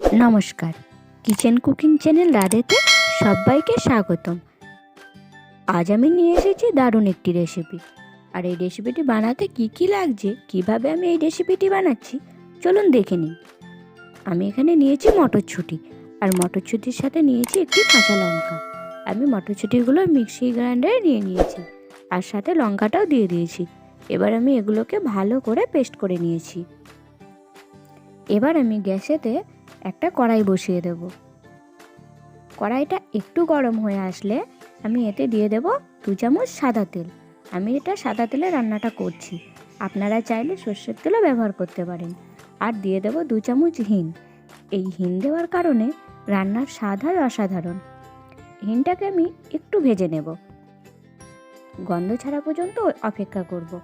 নমস্কার। Kitchen cooking channel রাধেতে সবাইকে স্বাগতম। আজ আমি নিয়ে এসেছি দারুণ একটি রেসিপি। আর এই রেসিপিটি বানাতে কি কি লাগছে, কীভাবে আমি এই রেসিপিটি বানাচ্ছি, চলুন দেখে নিন আমি এখানে নিয়েছি মটরছুটি আর মটরছুটির সাথে নিয়েছি একটি কাঁচা লঙ্কা। আমি মটরছুটিগুলো মিক্সি গ্রাইন্ডারে নিয়ে নিয়েছি। আর সাথে লঙ্কাটাও দিয়ে দিয়েছি। এবার আমি এগুলোকে ভালো করে পেস্ট করে নিয়েছি। এবার আমি গ্যাসেতে একটা কড়াই বসিয়ে দেব। কড়াইটা একটু গরম হয়ে আসলে আমি এতে দিয়ে দেব দু চামচ সাদা তেল। আমি এটা সাদা তেলে রান্নাটা করছি। আপনারা চাইলে সর্ষের তেলও ব্যবহার করতে পারেন। আর দিয়ে দেব দু চামচ হিং। এই হিং দেওয়ার কারণে রান্নার স্বাদ হয় অসাধারণ। হিংটাকে আমি একটু ভেজে নেব। গন্ধ ছাড়া পর্যন্ত অপেক্ষা করব।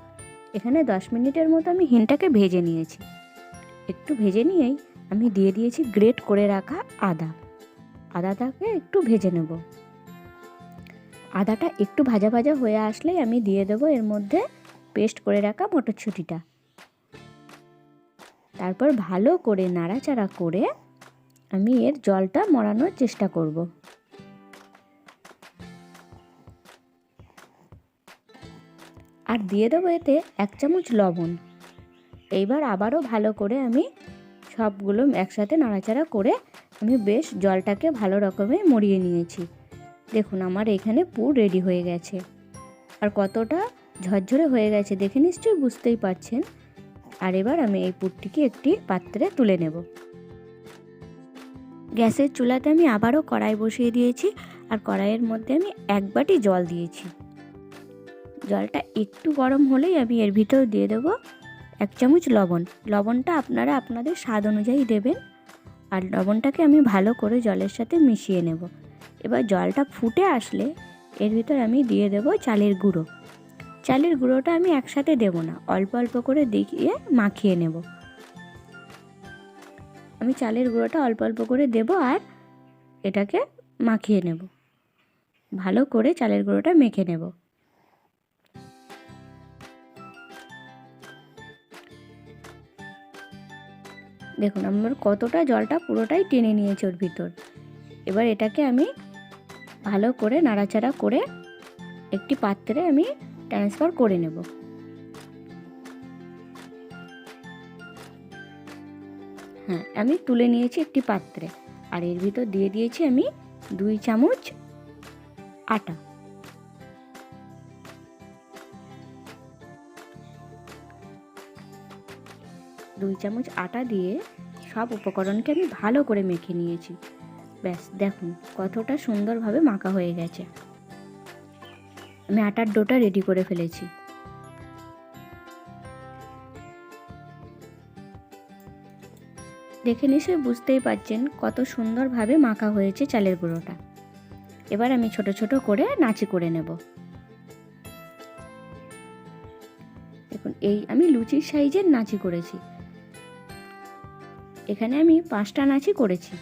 এখানে দশ মিনিটের মতো আমি হিংটাকে ভেজে নিয়েছি। একটু ভেজে নিয়েই আমি দিয়ে দিয়েছি গ্রেট করে রাখা আদা। আদাটাকে একটু ভেজে নেব। আদাটা একটু ভাজা ভাজা হয়ে আসলেই আমি দিয়ে দেবো এর মধ্যে পেস্ট করে রাখা মটরছুটিটা তারপর ভালো করে নাড়াচাড়া করে আমি এর জলটা মরানোর চেষ্টা করব। আর দিয়ে দেবো এতে এক চামচ লবণ। এইবার আবারও ভালো করে আমি সবগুলো একসাথে নাড়াচাড়া করে আমি বেশ জলটাকে ভালো রকমের মরিয়ে নিয়েছি। দেখুন, আমার এখানে পুর রেডি হয়ে গেছে। আর কতটা ঝরঝরে হয়ে গেছে দেখে নিশ্চয়ই বুঝতেই পারছেন। আর এবার আমি এই পুরটিকে একটি পাত্রে তুলে নেব। গ্যাসের চুলাতে আমি আবারও কড়াই বসিয়ে দিয়েছি আর কড়াইয়ের মধ্যে আমি এক বাটি জল দিয়েছি। জলটা একটু গরম হলেই আমি এর ভিতর দিয়ে দেবো এক চামচ লবণ। লবণটা আপনারা আপনাদের স্বাদ অনুযায়ী দেবেন। আর লবণটাকে আমি ভালো করে জলের সাথে মিশিয়ে নেব। এবার জলটা ফুটে আসলে এর ভিতর আমি দিয়ে দেব চালের গুঁড়ো। চালের গুঁড়োটা আমি একসাথে দেব না, অল্প অল্প করে দেখিয়ে মাখিয়ে নেব। আমি চালের গুঁড়োটা অল্প অল্প করে দেব আর এটাকে মাখিয়ে নেব। ভালো করে চালের গুঁড়োটা মেখে নেব। দেখুন, আমার কতটা জলটা পুরোটাই টেনে নিয়েছে ওর ভিতর। এবার এটাকে আমি ভালো করে নাড়াচাড়া করে একটি পাত্রে আমি ট্রান্সফার করে নেব। হ্যাঁ আমি তুলে নিয়েছি একটি পাত্রে। আর এর ভিতর দিয়ে দিয়েছি আমি দুই চামচ আটা। দুই চামচ আটা দিয়ে সব উপকরণকে আমি ভালো করে মেখে নিয়েছি। ব্যাস, দেখুন কতটা সুন্দরভাবে মাখা হয়ে গেছে। আমি আটার ডোটা রেডি করে ফেলেছি। দেখে নিশ্চয়ই বুঝতেই পারছেন কত সুন্দরভাবে মাখা হয়েছে চালের গুঁড়োটা। এবার আমি ছোট ছোট করে নাচি করে নেব। দেখুন, এই আমি লুচির সাইজের নাচি করেছি। এখানে আমি পাঁচটা নাচি করেছি।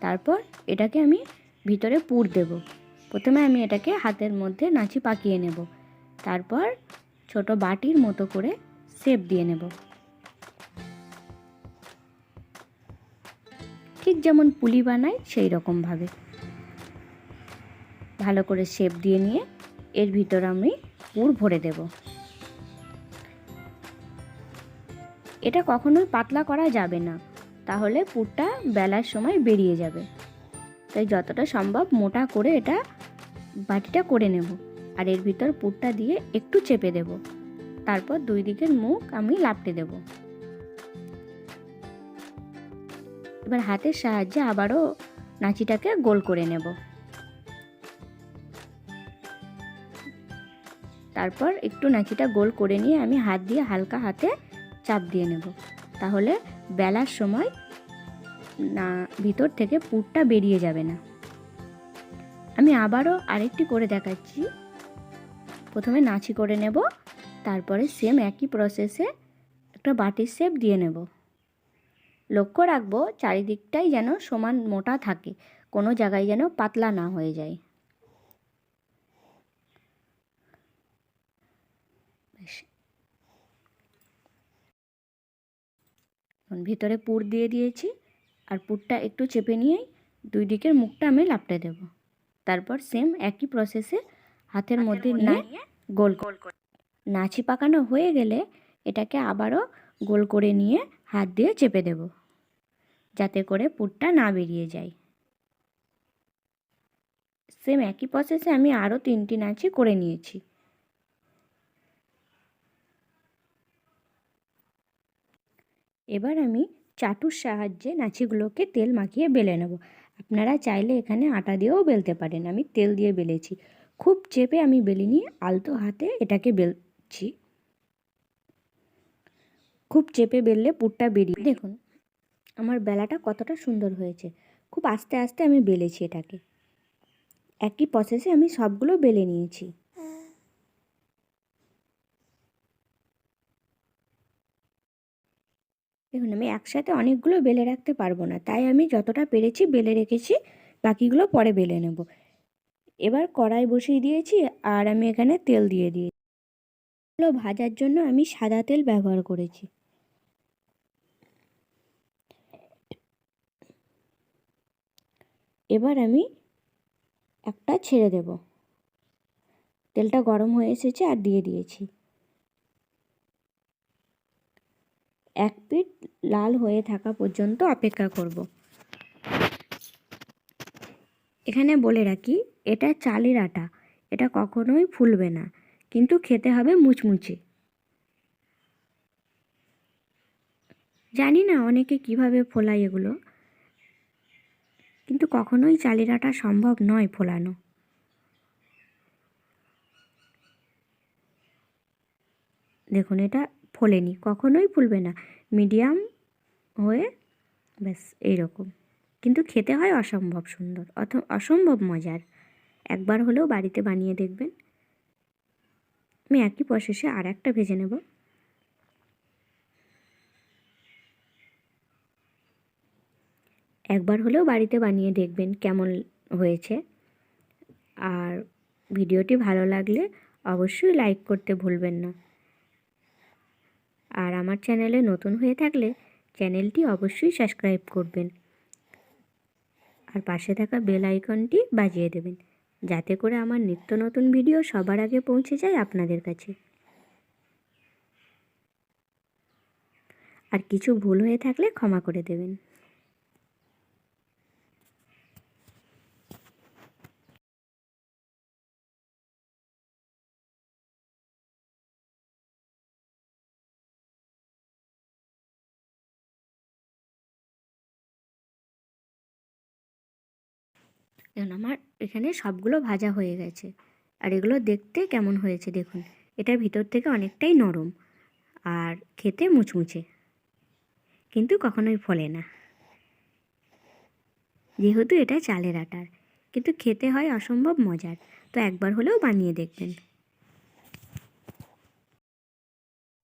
তারপর এটাকে আমি ভিতরে পুর দেব। প্রথমে আমি এটাকে হাতের মধ্যে নাচি পাকিয়ে নেব। তারপর ছোট বাটির মতো করে সেপ দিয়ে নেব। ঠিক যেমন পুলি বানাই সেই রকমভাবে ভালো করে শেপ দিয়ে নিয়ে এর ভিতর আমি পুর ভরে দেব। এটা কখনোই পাতলা করা যাবে না। তাহলে পুরটা বেলার সময় বেরিয়ে যাবে। তাই যতটা সম্ভব মোটা করে এটা বাটিটা করে নেব আর এর ভিতর পুরটা দিয়ে একটু চেপে দেব। তারপর দুই দিকের মুখ আমি লাপটে দেব। এবার হাতের সাহায্যে আবারও নাচিটাকে গোল করে নেব। তারপর একটু নাচিটা গোল করে নিয়ে আমি হাত দিয়ে হালকা হাতে চাপ দিয়ে নেব। তাহলে বেলার সময় না, ভিতর থেকে পুরটা বেরিয়ে যাবে না। আমি আবারও আরেকটি করে দেখাচ্ছি। প্রথমে নাচি করে নেব, তারপরে সেম একই প্রসেসে একটা বাটির শেপ দিয়ে নেব। লক্ষ্য রাখব, চারিদিকটাই যেন সমান মোটা থাকে, কোনো জায়গায় যেন পাতলা না হয়ে যায়। ভিতরে পুর দিয়ে দিয়েছি। আর পুরটা একটু চেপে নিয়েই দুই দিকের মুখটা আমি লাপটে দেব। তারপর সেম একই প্রসেসে হাতের মধ্যে নিয়ে গোল গোল নাচি পাকানো হয়ে গেলে এটাকে আবারও গোল করে নিয়ে হাত দিয়ে চেপে দেব যাতে করে পুরটা না বেরিয়ে যায়। সেম একই প্রসেসে আমি আরও তিনটি নাচি করে নিয়েছি। এবার আমি চাটুর সাহায্যে নাচিগুলোকে তেল মাখিয়ে বেলে নেব। আপনারা চাইলে এখানে আটা দিয়েও বেলতে পারেন, আমি তেল দিয়ে বেলেছি। খুব চেপে আমি বেলি নিয়ে আলতো হাতে এটাকে বেলছি। খুব চেপে বেললে পুরটা বেরিয়ে দেখুন, আমার বেলাটা কতটা সুন্দর হয়েছে। খুব আস্তে আস্তে আমি বেলেছি এটাকে। একই প্রসেসে আমি সবগুলো বেলে নিয়েছি। দেখুন, আমি একসাথে অনেকগুলো বেলে রাখতে পারব না। তাই আমি যতটা পেরেছি বেলে রেখেছি, বাকিগুলো পরে বেলে নেব। এবার কড়াই বসিয়ে দিয়েছি আর আমি এখানে তেল দিয়ে দিয়েছি। এগুলো ভাজার জন্য আমি সাদা তেল ব্যবহার করেছি। এবার আমি একটা ছেড়ে দেব। তেলটা গরম হয়ে এসেছে আর দিয়ে দিয়েছি। এক পিঠ লাল হয়ে থাকা পর্যন্ত অপেক্ষা করব। এখানে বলে রাখি, এটা চালের আটা, এটা কখনোই ফুলবে না, কিন্তু খেতে হবে মুচমুচে। জানি না অনেকে কীভাবে ফোলায় এগুলো, কিন্তু কখনোই চালের আটা সম্ভব নয় ফোলানো। দেখুন, এটা ফোলেনি, কখনোই ফুলবে না। মিডিয়াম হয়ে ব্যাস, এইরকম। কিন্তু খেতে হয় অসম্ভব সুন্দর, অথ, অসম্ভব মজার। একবার হলেও বাড়িতে বানিয়ে দেখবেন। আমি একই প্রসেসে আর একটা ভেজে নেব। একবার হলেও বাড়িতে বানিয়ে দেখবেন কেমন হয়েছে। আর ভিডিওটি ভালো লাগলে অবশ্যই লাইক করতে ভুলবেন না। আর আমার চ্যানেলে নতুন হয়ে থাকলে চ্যানেলটি অবশ্যই সাবস্ক্রাইব করবেন। আর পাশে থাকা বেল আইকনটি বাজিয়ে দেবেন, যাতে করে আমার নিত্য নতুন ভিডিও সবার আগে পৌঁছে যায় আপনাদের কাছে। আর কিছু ভুল হয়ে থাকলে ক্ষমা করে দেবেন। দেখুন আমার এখানে সবগুলো ভাজা হয়ে গেছে। আর এগুলো দেখতে কেমন হয়েছে দেখুন। এটা ভিতর থেকে অনেকটাই নরম আর খেতে মুচমুচে। কিন্তু কখনোই ফলে না। যেহেতু এটা চালের আটার, কিন্তু খেতে হয় অসম্ভব মজার। তো একবার হলেও বানিয়ে দেখবেন।